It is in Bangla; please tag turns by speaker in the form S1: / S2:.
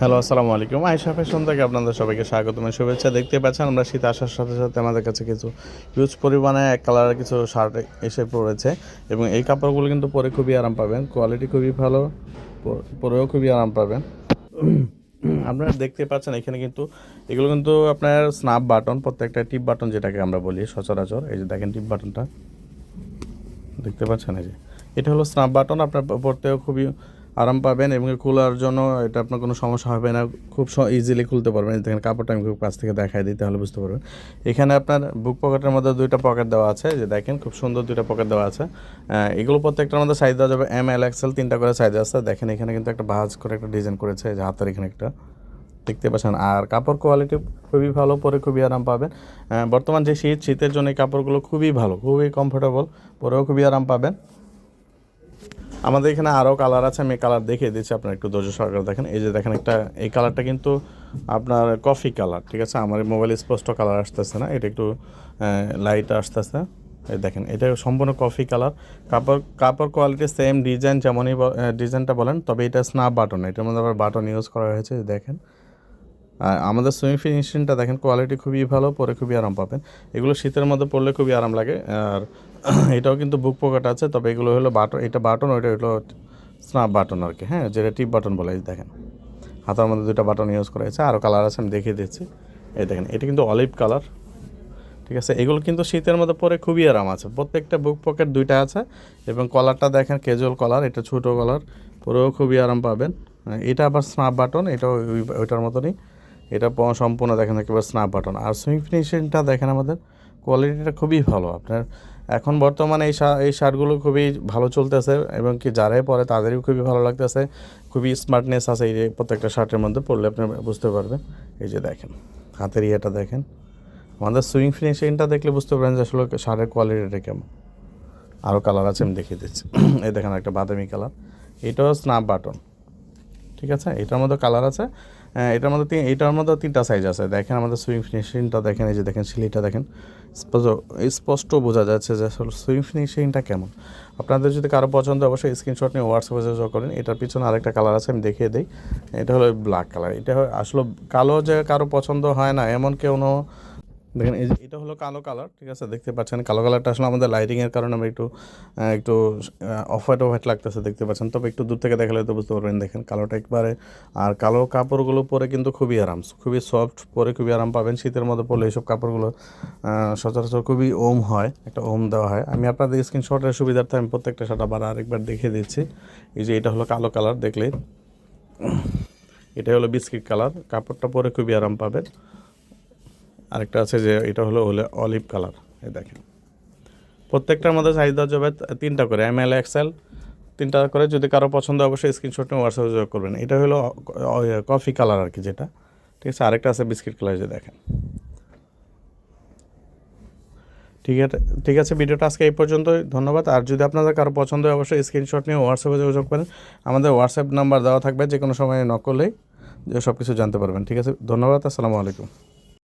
S1: হ্যালো, আসসালামু আলাইকুম। আয়সা ফ্যাশন থেকে আপনাদের সবাইকে স্বাগত এবং শুভেচ্ছা দেখতে পাচ্ছেন। আমরা শীত আসার সাথে সাথে আমাদের কাছে কিছু হিউজ পরিমাণে এক কালারের কিছু শার্ট এসে পড়েছে এবং এই কাপড়গুলো কিন্তু পরে খুবই আরাম পাবেন। কোয়ালিটি খুবই ভালো পরেও খুবই আরাম পাবেন। আপনারা দেখতে পাচ্ছেন এখানে কিন্তু, এগুলো কিন্তু আপনার স্নাপ বাটন প্রত্যেকটা টিপ বাটন যেটাকে আমরা বলি সচরাচর। এই যে দেখেন টিপ বাটনটা দেখতে পাচ্ছেন এই যে। এটা হলো স্নাপ বাটন আপনার পড়তেও খুবই আরাম পাবেন এবং খোলার জন্য এটা আপনার কোনো সমস্যা হবে না। খুব ইজিলি খুলতে পারবেন। দেখেন, কাপড়টা আমি খুব কাছ থেকে দেখাই দিই, তাহলে বুঝতে পারবেন। এখানে আপনার বুক পকেটের মধ্যে দুইটা পকেট দেওয়া আছে যে দেখেন, খুব সুন্দর দুইটা পকেট দেওয়া আছে। এগুলো প্রত্যেকটার মধ্যে সাইজ দেওয়া যাবে এম এল এক্সেল তিনটা করে সাইজ আছে। দেখেন, এখানে কিন্তু একটা ভাজ করে একটা ডিজাইন করেছে যে হাতের এখানে একটা। দেখতে পাচ্ছেন? আর কাপড় কোয়ালিটি খুবই ভালো, পরে খুবই আরাম পাবেন। বর্তমান যে শীত, শীতের জন্য এই কাপড়গুলো খুবই ভালো, খুবই কমফোর্টেবল পরেও খুবই আরাম পাবেন। আমাদের এখানে আরও কালার আছে, আমি কালার দেখিয়ে দিচ্ছি, আপনার একটু ধৈর্য সহকারে দেখেন। এই যে দেখেন একটা, এই কালারটা কিন্তু আপনার কফি কালার ঠিক আছে? আমার মোবাইল স্পষ্ট কালার আসতেছে না, এটা একটু লাইট আসতেছে। এই দেখেন, এটা সম্পূর্ণ কফি কালার কাপড় কাপড় কোয়ালিটি সেম ডিজাইন যেমনই ডিজাইনটা বলেন, তবে এটা স্ন্যাপ বাটন এটার মধ্যে আবার বাটন ইউজ করা হয়েছে দেখেন। আমাদের সুইং ফিনিশিংটা দেখেন কোয়ালিটি খুবই ভালো, পরে খুবই আরাম পাবেন। এগুলো শীতের মধ্যে পরলে খুবই আরাম লাগে, আর এটাও কিন্তু বুক পকেট আছে, তবে এগুলো হলো বাটন, এটা বাটন, ওইটা হলো স্ন্যাপ বাটন আর কি হ্যাঁ যেটা টিপ বাটন বলে দেখেন। হাতের মধ্যে দুটো বাটন ইউজ করা হয়েছে আরও কালার আছে, আমি দেখিয়ে দিচ্ছি। এই দেখেন, এটা কিন্তু অলিভ কালার, ঠিক আছে? এগুলো কিন্তু শীতের মধ্যে পরে খুবই আরাম আছে, প্রত্যেকটা বুক পকেট দুইটা আছে, এবং কলারটা দেখেন ক্যাজুয়াল কলার এটা ছোটো কলার পরেও খুবই আরাম পাবেন। এটা আবার স্ন্যাপ বাটন, এটাও ওই- ওইটার মতনই, এটা সম্পূর্ণ দেখেন একেবারে স্ন্যাপ বাটন। আর সুইং ফিনিশিংটা দেখেন আমাদের কোয়ালিটিটা খুবই ভালো। আপনার এখন বর্তমানে এই এই শার্টগুলো খুবই ভালো চলতেছে এবং কি যারাই পরে তাদেরও খুবই ভালো লাগতেছে। খুবই স্মার্টনেস আছে এই যে প্রত্যেকটা শার্টের মধ্যে পড়লে আপনি বুঝতে পারবেন। এই যে দেখেন, হাতের ইয়েটা দেখেন। আমাদের সুইং ফিনিশিংটা দেখলে বুঝতে পারেন যে আসলে শার্টের কোয়ালিটিটা কেমন। আরও কালার আছে, আমি দেখিয়ে দিচ্ছি। এই দেখেন একটা বাদামি কালার এটাও স্ন্যাপ বাটন ঠিক আছে? এটার মধ্যে কালার আছে। এটার মধ্যে তিন এটার মধ্যে তিনটা সাইজ আছে। দেখেন আমাদের সুইং ফিনিশিংটা দেখেন, এই যে দেখেন সিলিটা দেখেন। স্পষ্ট বোঝা যাচ্ছে যে আসলে সুইং ফিনিশিংটা কেমন। আপনাদের যদি কারও পছন্দ অবশ্যই স্ক্রিনশট নিয়ে হোয়াটসঅ্যাপে যোগাযোগ করেন। এটার পিছনে আরেকটা কালার আছে, আমি দেখিয়ে দিই। এটা হলো ব্ল্যাক কালার এটা আসলে কালো যে কারও পছন্দ হয় না, এমন কোনো দেখেন, এই যে এটা হলো কালো কালার ঠিক আছে? দেখতে পাচ্ছেন, কালো কালারটা আসলে আমাদের লাইটিংয়ের কারণে আমরা একটু একটু অফ হোয়াইট অফ হোয়াইট লাগতেছে, দেখতে পাচ্ছেন? তবে একটু দূর থেকে দেখালে তো বুঝতে পারবেন, দেখেন কালোটা একবারে, আর কালো কাপড়গুলো পরে কিন্তু খুবই আরাম, খুবই সফট পরে খুবই আরাম পাবেন, শীতের মধ্যে পরলে এইসব কাপড়গুলো সচরাচর খুবই ওম হয়, একটা ওম দেওয়া হয়। আমি আপনাদের স্ক্রিনশটের সুবিধার্থে আমি প্রত্যেকটা শার্ট আবার আরেকবার দেখিয়ে দিচ্ছি। এই যে এটা হলো কালো কালার দেখলে এটা হলো বিস্কিট কালার কাপড়টা পরে খুবই আরাম পাবেন। আরেকটা আছে যে এটা হলো অলিভ কালার, এই দেখেন। প্রত্যেকটার মধ্যে চাহিদা যাবে তিনটা করে এম এল এক্সেল তিনটা করে। যদি কারও পছন্দ অবশ্যই স্ক্রিনশট নিয়ে হোয়াটসঅ্যাপে যোগ করবেন। এটা হলো কফি কালার আর কি যেটা। ঠিক আছে, আরেকটা আছে বিস্কিট কালার যে দেখেন। ঠিক আছে ঠিক আছে, ভিডিওটা আজকে এই পর্যন্তই। ধন্যবাদ। আর যদি আপনাদের কারও পছন্দ হয়, অবশ্যই স্ক্রিনশট নিয়ে হোয়াটসঅ্যাপে যোগাযোগ করেন। আমাদের হোয়াটসঅ্যাপ নাম্বার দেওয়া থাকবে যে কোনো সময় নকলেই যে সব কিছু জানতে পারবেন। ঠিক আছে, ধন্যবাদ, আসসালামু আলাইকুম।